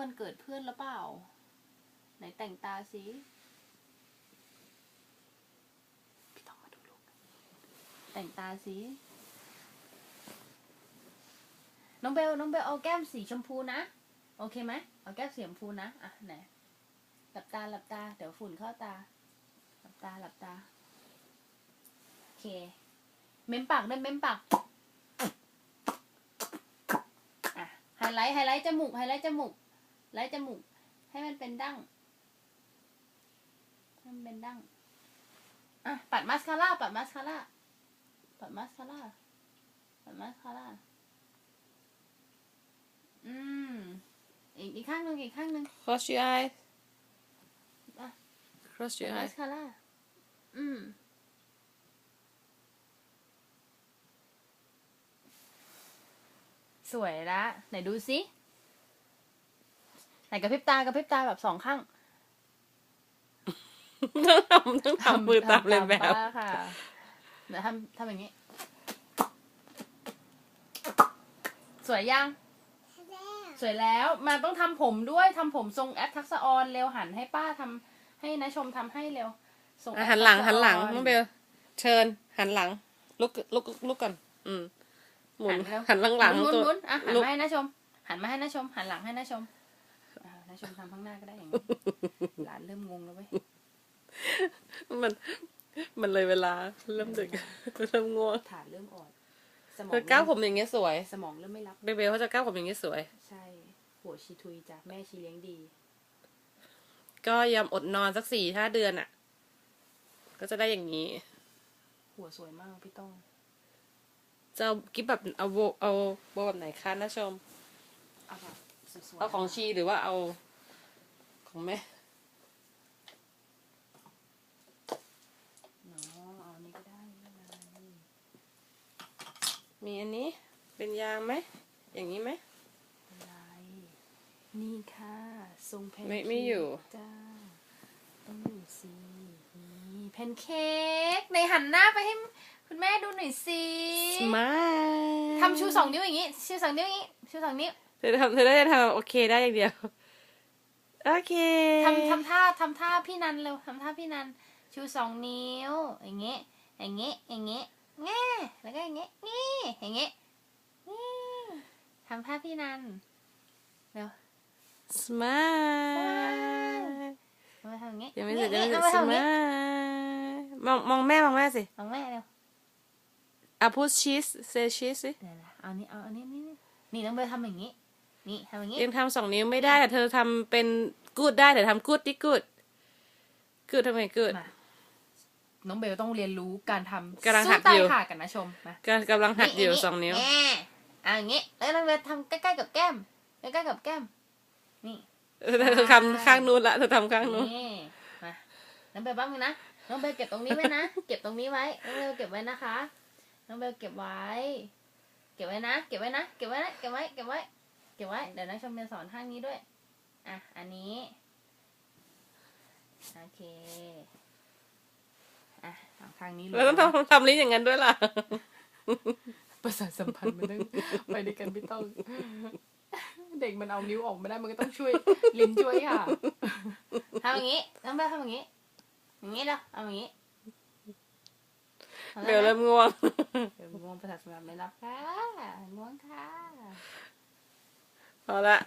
วันเกิดเพื่อนหรือเปล่า ไหนแต่งตาสิพี่ต้องมาดูลูก แต่งตาสิน้องเบลน้องเบลเอาแก้มสีชมพูนะ โอเคไหมเอาแก้มสีชมพูนะ อะไหนหลับตาหลับตา เดี๋ยวฝุ่นเข้าตา หลับตาหลับตา โอเค เม้มปากด้วยเม้มปาก อะ ไฮไลท์ไฮไลท์จมูกไฮไลท์จมูก ไฮไลท์จมูก ให้มันเป็นดั้งให้มันเป็นดั้งอะปัดมาสคาร่าปัดมาสคาร่าปัดมาสคาร่าปัดมาสคาร่าอืมอีกอีกข้างหนึ่งอีกข้างหนึ่ง Close your eyes อะ Close ปั your ดมา eyes สคาร่าอืม สวยละไหนดูสิ ไหนกระพริบตากระพริบตาแบบสองข้างต้องทำต้องทำมือตามเลยแบบป้าค่ะเดี๋ยวทำทำอย่างนี้ สวยยัง สวยแล้ว มาต้องทำผมด้วยทำผมทรงแอปทักษะออนเร็วหันให้ป้าทำให้นะชมทำให้เร็วส่งอะแอปหันหลังทักษะหันหลังอน้องเบลเชิญ หันหลัง ลุกลุกลุกก่อน อืมหมุนเร็วหันหลังหลังหมุนตัวหมุนอะหันลุกมาให้นะชม หันมาให้นะชม หันหลังให้นะชม อ่านะชมทำข้างหน้าก็ได้อย่างนี้หลานเริ่มงงแล้วเว้ยมันมันเลยเวลาเริ่มดึกเริ่มง่วงฐานเริ่มอ่อนสมองเธอก้าวผมอย่างเงี้ยสวยสมองเริ่มไม่รับเบลเบลเขาจะก้าวผมอย่างเงี้ยสวย ใช่หัวชีทุยจ้ะแม่ชีเลี้ยงดี ก็ยอมอดนอนสักสี่ห้าเดือนอะ ก็จะได้อย่างนี้ หัวสวยมากพี่ต้องจะเอากิฟแบบเอาโบเอาโบแบบไหนคะนะชมเอาแบบ สวยๆเอาของชีหรือว่าเอาของแม่เนาะเอาอันนี้ก็ได้ไม่เป็นไรมีอันนี้เป็นยางไหมอย่างนี้ไหม ไม่เป็นไรนี่ค่ะ ทรงแพนไม่เค้กไม่อยู่จ้าต้องอยู่สินี่แพนเค้กในหันหน้าไปให้คุณแม่ดูหน่อยสิสมาทำชูสองนิ้วอย่างนี้ ชูสองนิ้วอย่างนี้ ชูสองนิ้ว เธอทำเธอได้ทำโอเคได้อย่างเดียว โอเคทำทำท่าทำท่าพี่นันเร็วทำท่าพี่นัน ชูสองนิ้ว อย่างเงี้ยอย่างเงี้ยอย่างเงี้ยแง่แล้วก็อย่างเงี้ยงี้อย่างเงี้ยงี้ทำท่าพี่นันเร็วสมาเอามาทำอย่างเงี้ยยังไม่เสร็จยังไม่เสร็เอาจมาสทำอย่างมาเงี้ยมองมองแม่มองแม่สิเอาแม่เร็วอะพูดชีสเซชีสสิ เดี๋ยวนะเอานี่เอาอันนี้นี่นี่นี่ต้องไปทำอย่างงี้ นี่ทำอย่างงี้ยังทำสองนิ้วไม่ได้แต่เธอทำเป็นกูดได้แต่ทำกูดดิกูดกูดทำไมกูดมาน้องเบลต้องเรียนรู้การทำกำลังหัดสู้ตาอยู่ขากันนะชมมาก็กำลังหัดอยู่สองนิ้วแง่อะอย่างงี้แล้วน้องเบลทำใกล้ๆกับแก้มใกล้ๆกับแก้ม นี่เธอทำข้างนู้นละเธอทำข้างนู้นนี่มาน้องเบลบ้างนะน้องเบลเก็บตรงนี้ไว้นะเก็บตรงนี้ไว้น้องเบลเก็บไว้นะคะ น้องเบลเก็บไว้ เก็บไว้นะ เก็บไว้นะ เก็บไว้นะเก็บไว้เก็บไว้เก็บไว้ เดี๋ยวนะชมจะสอนข้างนี้ด้วย อะ อันนี้ โอเค อะเอาข้างนี้เลยแล้วต้องทำทำลิ้นอย่างนั้นด้วยล่ะ ประสาทสัมพันธ์มันต้องไปด้วยกันไม่ต้อง เด็กมันเอานิ้วออกไม่ได้ มันก็ต้องช่วยลิ้นช่วยค่ะทำอย่างนี้น้องเบลทำอย่างนี้ อย่างนี้แล้วเอาอย่างนี้อาเบลเริ่มง่วงเบลง่วงประสาทสัมพันธ์ไม่รับค่ะง่วงค่ะ พอละ